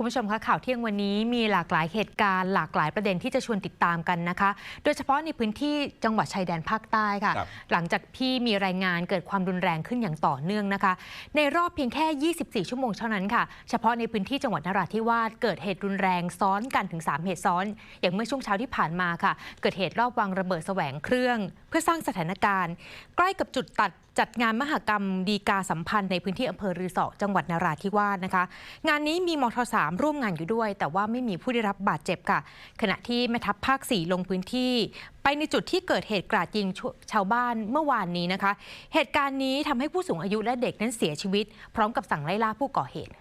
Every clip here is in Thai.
คุณผู้ชมคะข่าวเที่ยงวันนี้มีหลากหลายเหตุการณ์หลากหลายประเด็นที่จะชวนติดตามกันนะคะ โดยเฉพาะในพื้นที่จังหวัดชายแดนภาคใต้ค่ะครับหลังจากที่มีรายงานเกิดความรุนแรงขึ้นอย่างต่อเนื่องนะคะ ในรอบเพียงแค่ 24 ชั่วโมงเท่านั้นค่ะ เฉพาะในพื้นที่จังหวัดนราธิวาสเกิดเหตุรุนแรงซ้อนกันถึง 3 เหตุซ้อน อย่างเมื่อช่วงเช้าที่ผ่านมาค่ะ เกิดเหตุรอบวางระเบิดแสวงเครื่อง เพื่อสร้างสถานการณ์ ใกล้กับจุดตัด จัดงานมหกรรมดีกาสัมพันธ์ในพื้นที่อำเภอรือสอจังหวัดนราธิวาสนะคะ งานนี้มีมทสามร่วมงานอยู่ด้วย แต่ว่าไม่มีผู้ได้รับบาดเจ็บค่ะ ขณะที่แม่ทัพภาคสี่ลงพื้นที่ ไปในจุดที่เกิดเหตุกราดยิงชาวบ้านเมื่อวานนี้นะคะ เหตุการณ์นี้ทำให้ผู้สูงอายุและเด็กนั้นเสียชีวิต พร้อมกับสั่งไล่ล่าผู้ก่อเหตุ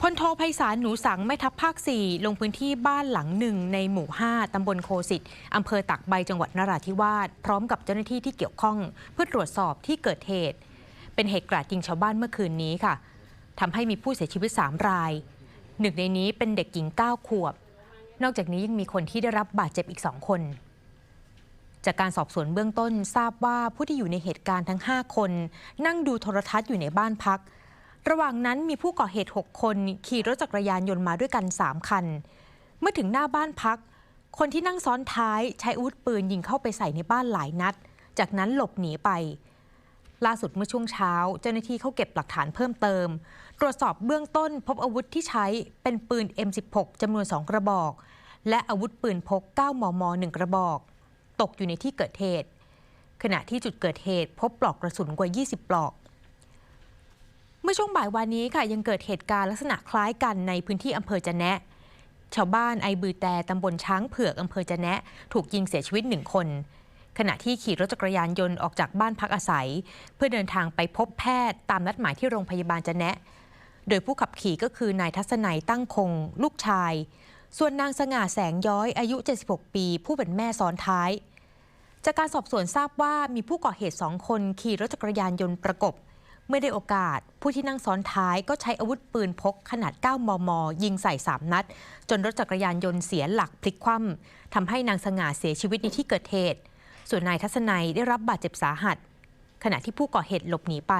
พลโทไพศาลหนูสังแม่ทัพภาค 4 ลงพื้นที่บ้านหลังหนึ่งในหมู่ 5 ตำบลโคสิตอำเภอตักใบจังหวัดนราธิวาส พร้อมกับเจ้าหน้าที่ที่เกี่ยวข้อง เพื่อตรวจสอบที่เกิดเหตุ เป็นเหตุกราดยิงชาวบ้านเมื่อคืนนี้ค่ะทำให้มีผู้เสียชีวิต 3 ราย หนึ่งในนี้เป็นเด็กหญิง 9 ขวบ นอกจากนี้ยังมีคนที่ได้รับบาดเจ็บอีก2คน จากการสอบสวนเบื้องต้นทราบว่าผู้ที่อยู่ในเหตุการณ์ทั้ง 5 คน นั่งดูโทรทัศน์อยู่ในบ้านพัก ระหว่างนั้นมีผู้ก่อเหตุ 6 คนขี่รถจักรยานยนต์มาด้วยกัน 3 คัน เมื่อถึงหน้าบ้านพัก คนที่นั่งซ้อนท้ายใช้อาวุธปืนยิงเข้าไปใส่ในบ้านหลายนัด จากนั้นหลบหนีไป ล่าสุดเมื่อช่วงเช้า เจ้าหน้าที่เข้าเก็บหลักฐานเพิ่มเติม ตรวจสอบเบื้องต้นพบอาวุธที่ใช้เป็นปืน M16 จำนวน 2 กระบอก และอาวุธปืนพก 9 มม 1 กระบอก ตกอยู่ในที่เกิดเหตุ ขณะที่จุดเกิดเหตุพบปลอกกระสุนกว่า 20 ปลอก มื่อช่วงบ่ายวันนี้ค่ะยังเกิดเหตุการณ์ลักษณะคล้ายกันในพื้นที่อำเภอจะแนะชาวบ้านไอบือแต่ตำบลช้างเผือกอำเภอจะแนะ ถูกยิงเสียชีวิตหนึ่งคน ขณะที่ขี่รถจักรยานยนต์ออกจากบ้านพักอาศัย เพื่อเดินทางไปพบแพทย์ตามนัดหมายที่โรงพยาบาลจะแนะ โดยผู้ขับขี่ก็คือนายทัศนัยตั้งคง ลูกชาย ส่วนนางสง่าแสงย้อยอายุ 76 ปี ผู้เป็นแม่ซ้อนท้าย จากการสอบสวนทราบว่ามีผู้ก่อเหตุสองคนขี่รถจักรยานยนต์ประกบ เมื่อได้โอกาส ผู้ที่นั่งซ้อนท้ายก็ใช้อาวุธปืนพกขนาด 9 มม ยิงใส่ 3 นัด จนรถจักรยานยนต์เสียหลักพลิกคว่ำทำให้นางสง่าเสียชีวิตในที่เกิดเหตุ ส่วนนายทัศนัยได้รับบาดเจ็บสาหัส ขณะที่ผู้ก่อเหตุหลบหนีไป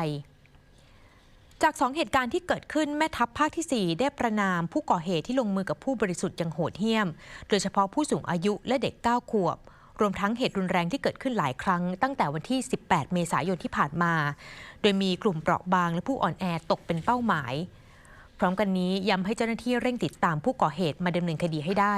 จากสองเหตุการณ์ที่เกิดขึ้นแม่ทัพภาคที่ 4 ได้ประนามผู้ก่อเหตุที่ลงมือกับผู้บริสุทธิ์อย่างโหดเหี้ยม โดยเฉพาะผู้สูงอายุและเด็ก 9 ขวบ รวมทั้งเหตุรุนแรงที่เกิดขึ้นหลายครั้ง ตั้งแต่วันที่ 18 เมษายนที่ผ่านมา โดยมีกลุ่มเปราะบางและผู้อ่อนแอตกเป็นเป้าหมาย พร้อมกันนี้ย้ำให้เจ้าหน้าที่เร่งติดตามผู้ก่อเหตุมาดำเนินคดีให้ได้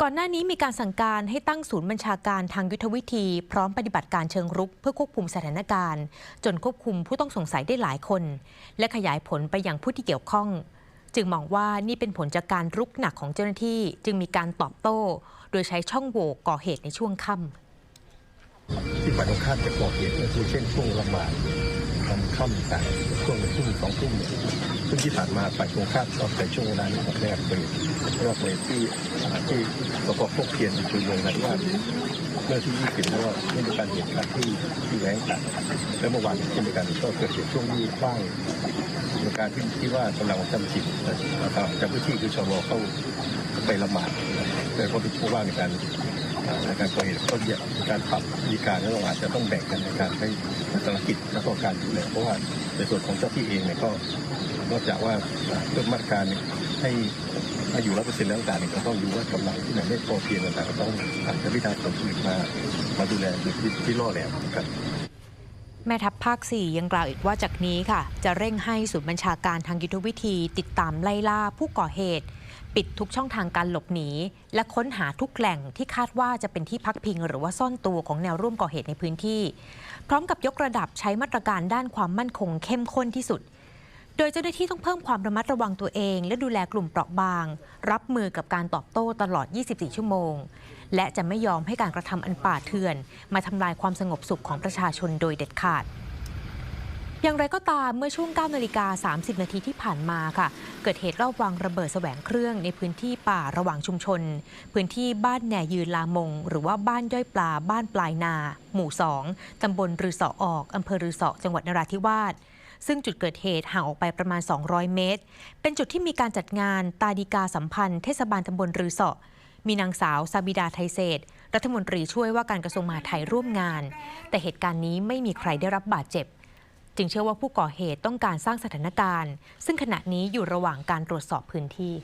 ก่อนหน้านี้มีการสั่งการให้ตั้งศูนย์บัญชาการทางยุทธวิธี พร้อมปฏิบัติการเชิงรุกเพื่อควบคุมสถานการณ์ จนควบคุมผู้ต้องสงสัยได้หลายคน และขยายผลไปยังผู้ที่เกี่ยวข้อง จึงมองว่านี่เป็นผลจากการรุกหนักของเจ้าหน้าที่ จึงมีการตอบโต้ โดยใช้ช่องโหว่ก่อเหตุในช่วงค่ำที่ฝ่ายตรงข้ามจะก่อเหตุก็คือเช่นช่วงละหมาด วันค่ำต่างช่วงหนึ่งทุ่มสองทุ่มซึ่งที่ผ่านมาฝ่ายตรงข้ามชอบใช้ช่วงเวลานี้ของแรกเลยแรกเลยที่ที่สพพวกเพียรคือลงนั้นว่าเมื่อที่20แล้วก็ได้มีการเหตุการณ์ที่ที่แหวงกันแล้วเมื่อวานเช่นเดียวกันก็เกิดเหตุช่วงที่คว้างในการที่ที่ว่ากำลังจำจิตนะครับจำพื้นที่คือชาวเข้าไปละหมาดแต่ก็เป็นผู้ว่าในการ การก่อเหตุก็มีการปรับมีการแล้วเราอาจจะต้องแบ่งกันในการให้ธุรกิจและก็การดูแลเพราะว่าในส่วนของเจ้าที่เองเนี่ยก็นอกจากว่าเพิ่มมาตรการให้ให้อยู่ร้อยเปอร์เซ็นต์แล้วต่างเนี่ยก็ต้องดูว่ากำลังที่ไหนไม่พอเพียงต่างก็ต้องอาจจะพิจารณาผลผลิตมามาดูแลที่ที่ล่อแหลมครับ แม่ทัพภาค 4 ยังกล่าวอีกว่าจากนี้ค่ะ จะเร่งให้ศูนย์บัญชาการทางยุทธวิธี ติดตามไล่ล่าผู้ก่อเหตุ ปิดทุกช่องทางการหลบหนี และค้นหาทุกแหล่งที่คาดว่าจะเป็นที่พักพิง หรือว่าซ่อนตัวของแนวร่วมก่อเหตุในพื้นที่ พร้อมกับยกระดับใช้มาตรการด้านความมั่นคงเข้มข้นที่สุด โดยเจ้าหน้าที่ต้องเพิ่มความระมัดระวังตัวเอง และดูแลกลุ่มเปราะบาง รับมือกับการตอบโต้ตลอด 24 ชั่วโมง และจะไม่ยอมให้การกระทำอันป่าเถื่อน มาทำลายความสงบสุขของประชาชนโดยเด็ดขาด อย่างไรก็ตามเมื่อช่วง 9 นาฬิกา 30 นาทีที่ผ่านมาค่ะ เกิดเหตุรอบวางระเบิดแสวงเครื่องในพื้นที่ป่าระหว่างชุมชน พื้นที่บ้านแหน่ยืนลามง หรือว่าบ้านย่อยปลาบ้านปลายนา หมู่ 2 ตำบลรือสอออกอำเภอรือสอจังหวัดนราธิวาส ซึ่งจุดเกิดเหตุห่างออกไปประมาณ 200 เมตร เป็นจุดที่มีการจัดงานตาดีกาสัมพันธ์เทศบาลตำบลรือเสาะมีนางสาวซาบิดาไทยเศษรัฐมนตรีช่วยว่าการกระทรวงมหาดไทยร่วมงาน แต่เหตุการณ์นี้ไม่มีใครได้รับบาดเจ็บ จึงเชื่อว่าผู้ก่อเหตุต้องการสร้างสถานการณ์ ซึ่งขณะนี้อยู่ระหว่างการตรวจสอบพื้นที่